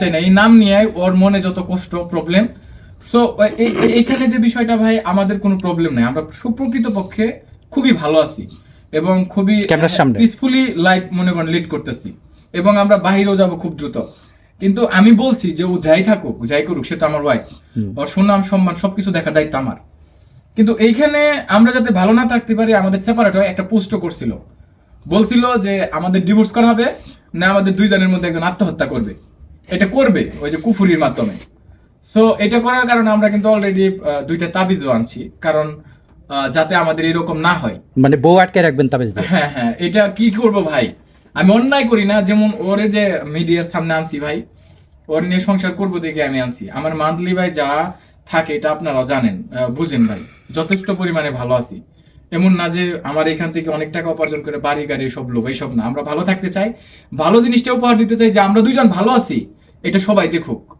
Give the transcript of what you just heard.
চাই না এই নাম নিয়ে ওর মনে যত কষ্ট প্রবলেম সো এইখানে যে বিষয়টা ভাই আমাদের কোনো প্রবলেম নাই। আমরা সুপ্রকৃত পক্ষে খুবই ভালো আছি এবং খুবই পিসফুলি লাইফ মনে করেন লিড করতেছি। এবং আমরা বাহিরেও যাব খুব দ্রুত। কিন্তু আমি বলছি যে ও যাই থাকুক যাই করুক সেটা আমার ওয়াইফ ওর সুনাম সম্মান সবকিছু দেখার দায়িত্ব আমার। কিন্তু এইখানে আমরা যাতে ভালো না থাকতে পারি আমাদের সেপারেট হয় একটা পোস্টও করছিল। বলছিল যে আমাদের ডিভোর্স করা হবে না আমাদের দুইজনের মধ্যে একজন আত্মহত্যা করবে। এটা করবে ওই যে কুফুরির মাধ্যমে। সো এটা করার কারণে আমরা কিন্তু অলরেডি দুইটা তাবিজও আনছি। কারণ যাতে আমাদের এরকম না হয়। মানে বউ আটকে রাখবেন তাবিজ হ্যাঁ হ্যাঁ এটা কি করব ভাই? আমি অন্যায় করি না যেমন ওরে যে মিডিয়ার সামনে আনছি ভাই ওর নিয়ে সংসার করব দেখে আমি আনছি। আমার মান্থলি ভাই যা থাকে এটা আপনারা জানেন বুঝেন ভাই যথেষ্ট পরিমাণে ভালো আছি। এমন না যে আমার এখান থেকে অনেক টাকা উপার্জন করে বাড়ি গাড়ি সব লোক এইসব না। আমরা ভালো থাকতে চাই। ভালো জিনিসটা উপহার দিতে চাই যে আমরা দুইজন ভালো আছি। এটা সবাই দেখুক।